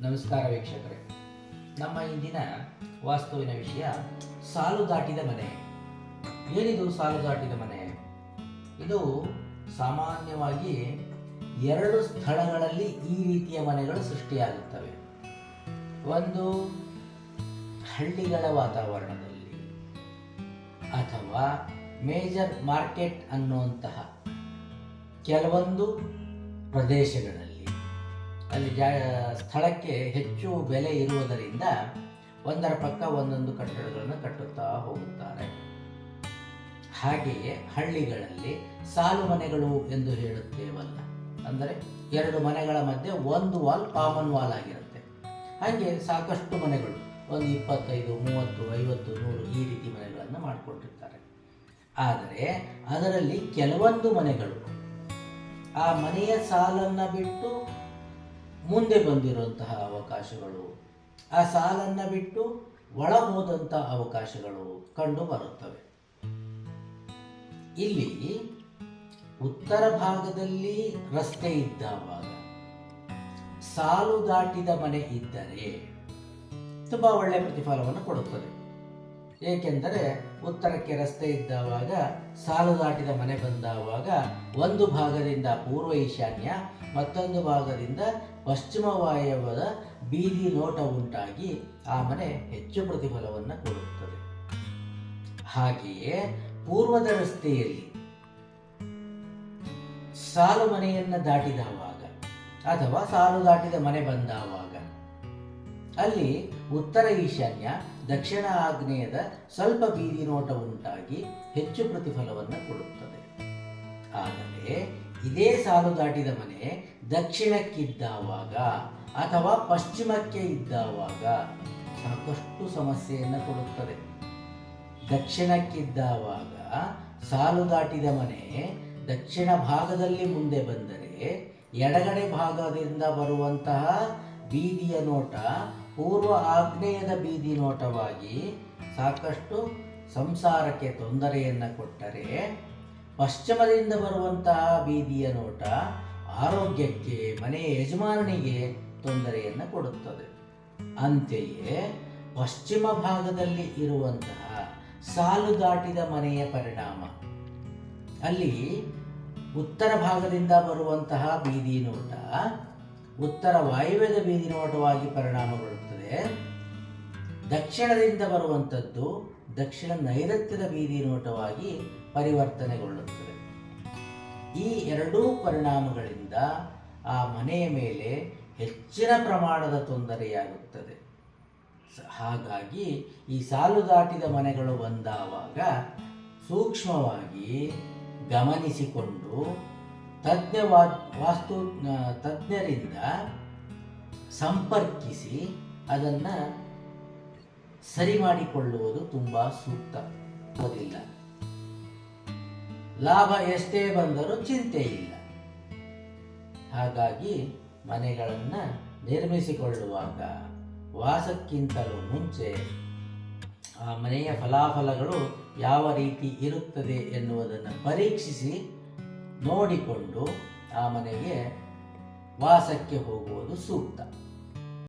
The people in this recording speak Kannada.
ನಮಸ್ಕಾರ ವೀಕ್ಷಕರೇ. ನಮ್ಮ ಇಂದಿನ ವಾಸ್ತುವಿನ ವಿಷಯ ಸಾಲು ದಾಟಿದ ಮನೆ. ಏನಿದು ಸಾಲು ದಾಟಿದ ಮನೆ? ಇದು ಸಾಮಾನ್ಯವಾಗಿ ಎರಡು ಸ್ಥಳಗಳಲ್ಲಿ ಈ ರೀತಿಯ ಮನೆಗಳು ಸೃಷ್ಟಿಯಾಗುತ್ತವೆ. ಒಂದು ಹಳ್ಳಿಗಳ ವಾತಾವರಣದಲ್ಲಿ ಅಥವಾ ಮೇಜರ್ ಮಾರ್ಕೆಟ್ ಅನ್ನುವಂತಹ ಕೆಲವೊಂದು ಪ್ರದೇಶಗಳಲ್ಲಿ. ಅಲ್ಲಿ ಜಾ, ಸ್ಥಳಕ್ಕೆ ಹೆಚ್ಚು ಬೆಲೆ ಇರುವುದರಿಂದ ಒಂದರ ಪಕ್ಕ ಒಂದೊಂದು ಕಟ್ಟಡಗಳನ್ನು ಕಟ್ಟುತ್ತಾ ಹೋಗುತ್ತಾರೆ. ಹಾಗೆಯೇ ಹಳ್ಳಿಗಳಲ್ಲಿ ಸಾಲು ಮನೆಗಳು ಎಂದು ಹೇಳುತ್ತೇವಲ್ಲ. ಅಂದರೆ ಎರಡು ಮನೆಗಳ ಮಧ್ಯೆ ಒಂದು ವಾಲ್ ಕಾಮನ್ ವಾಲ್ ಆಗಿರುತ್ತೆ. ಹಾಗೆ ಸಾಕಷ್ಟು ಮನೆಗಳು, ಒಂದು ಇಪ್ಪತ್ತೈದು, ಮೂವತ್ತು, ಐವತ್ತು, ನೂರು ಈ ರೀತಿ ಮನೆಗಳನ್ನು ಮಾಡಿಕೊಂಡಿರ್ತಾರೆ ಆದರೆ ಅದರಲ್ಲಿ ಕೆಲವೊಂದು ಮನೆಗಳು, ಆ ಮನೆಯ ಸಾಲನ್ನು ಬಿಟ್ಟು ಮುಂದೆ ಬಂದಿರುವಂತಹ ಅವಕಾಶಗಳು, ಆ ಸಾಲನ್ನು ಬಿಟ್ಟು ಒಳ ಹೋದಂಥ ಅವಕಾಶಗಳು ಕಂಡು ಬರುತ್ತವೆ. ಇಲ್ಲಿ ಉತ್ತರ ಭಾಗದಲ್ಲಿ ರಸ್ತೆ ಇದ್ದಾವಾಗ, ಸಾಲು ದಾಟಿದ ಮನೆ ಇದ್ದರೆ ತುಂಬ ಒಳ್ಳೆಯ ಪ್ರತಿಫಲವನ್ನು ಕೊಡುತ್ತದೆ. ಏಕೆಂದರೆ ಉತ್ತರಕ್ಕೆ ರಸ್ತೆ ಇದ್ದಾವಾಗ, ಸಾಲು ದಾಟಿದ ಮನೆ ಬಂದಾವಾಗ ಒಂದು ಭಾಗದಿಂದ ಪೂರ್ವ ಈಶಾನ್ಯ, ಮತ್ತೊಂದು ಭಾಗದಿಂದ ಪಶ್ಚಿಮ ವಾಯವ್ಯದ ಬೀದಿ ನೋಟ ಉಂಟಾಗಿ ಆ ಮನೆ ಹೆಚ್ಚು ಪ್ರತಿಫಲವನ್ನು ಕೊಡುತ್ತದೆ. ಹಾಗೆಯೇ ಪೂರ್ವದ ರಸ್ತೆಯಲ್ಲಿ ಸಾಲು ಮನೆಯನ್ನು ದಾಟಿದವಾಗ ಅಥವಾ ಸಾಲು ದಾಟಿದ ಮನೆ ಬಂದಾವಾಗ, ಅಲ್ಲಿ ಉತ್ತರ ಈಶಾನ್ಯ, ದಕ್ಷಿಣ ಆಗ್ನೇಯದ ಸ್ವಲ್ಪ ಬೀದಿ ನೋಟ ಉಂಟಾಗಿ ಹೆಚ್ಚು ಪ್ರತಿಫಲವನ್ನು ಕೊಡುತ್ತದೆ. ಆದರೆ ಇದೇ ಸಾಲು ದಾಟಿದ ಮನೆ ದಕ್ಷಿಣಕ್ಕಿದ್ದಾವಾಗ ಅಥವಾ ಪಶ್ಚಿಮಕ್ಕೆ ಇದ್ದಾವಾಗ ಸಾಕಷ್ಟು ಸಮಸ್ಯೆಯನ್ನು ಕೊಡುತ್ತದೆ. ದಕ್ಷಿಣಕ್ಕಿದ್ದಾವಾಗ ಸಾಲು ದಾಟಿದ ಮನೆ ದಕ್ಷಿಣ ಭಾಗದಲ್ಲಿ ಮುಂದೆ ಬಂದರೆ ಎಡಗಡೆ ಭಾಗದಿಂದ ಬರುವಂತಹ ಬೀದಿಯ ನೋಟ ಪೂರ್ವ ಆಗ್ನೇಯದ ಬೀದಿ ನೋಟವಾಗಿ ಸಾಕಷ್ಟು ಸಂಸಾರಕ್ಕೆ ತೊಂದರೆಯನ್ನು ಕೊಟ್ಟರೆ ಪಶ್ಚಿಮದಿಂದ ಬರುವಂತಹ ಬೀದಿಯ ನೋಟ ಆರೋಗ್ಯಕ್ಕೆ ಮನೆಯ ಯಜಮಾನನಿಗೆ ತೊಂದರೆಯನ್ನು ಕೊಡುತ್ತದೆ. ಅಂತೆಯೇ ಪಶ್ಚಿಮ ಭಾಗದಲ್ಲಿ ಇರುವಂತಹ ಸಾಲು ದಾಟಿದ ಮನೆಯ ಪರಿಣಾಮ. ಅಲ್ಲಿ ಉತ್ತರ ಭಾಗದಿಂದ ಬರುವಂತಹ ಬೀದಿ ನೋಟ ಉತ್ತರ ವಾಯುವ್ಯದ ಬೀದಿ ನೋಟವಾಗಿ ಪರಿಣಾಮಗೊಳ್ಳುತ್ತದೆ. ದಕ್ಷಿಣದಿಂದ ಬರುವಂಥದ್ದು ದಕ್ಷಿಣ ನೈಋತ್ಯದ ಬೀದಿ ನೋಟವಾಗಿ ಪರಿವರ್ತನೆಗೊಳ್ಳುತ್ತದೆ. ಈ ಎರಡೂ ಪರಿಣಾಮಗಳಿಂದ ಆ ಮನೆಯ ಮೇಲೆ ಹೆಚ್ಚಿನ ಪ್ರಮಾಣದ ತೊಂದರೆಯಾಗುತ್ತದೆ. ಹಾಗಾಗಿ ಈ ಸಾಲು ದಾಟಿದ ಮನೆಗಳು ಬಂದಾವಾಗ ಸೂಕ್ಷ್ಮವಾಗಿ ಗಮನಿಸಿಕೊಂಡು ತಜ್ಞ ವಾಸ್ತು ತಜ್ಞರಿಂದ ಸಂಪರ್ಕಿಸಿ ಅದನ್ನು ಸರಿ ಮಾಡಿಕೊಳ್ಳುವುದು ತುಂಬಾ ಸೂಕ್ತ. ಲಾಭ ಎಷ್ಟೇ ಬಂದರೂ ಚಿಂತೆ ಇಲ್ಲ. ಹಾಗಾಗಿ ಮನೆಗಳನ್ನು ನಿರ್ಮಿಸಿಕೊಳ್ಳುವಾಗ ವಾಸಕ್ಕಿಂತಲೂ ಮುಂಚೆ ಆ ಮನೆಯ ಫಲಾಫಲಗಳು ಯಾವ ರೀತಿ ಇರುತ್ತದೆ ಎನ್ನುವುದನ್ನು ಪರೀಕ್ಷಿಸಿ ನೋಡಿಕೊಂಡು ಆ ಮನೆಗೆ ವಾಸಕ್ಕೆ ಹೋಗುವುದು ಸೂಕ್ತ.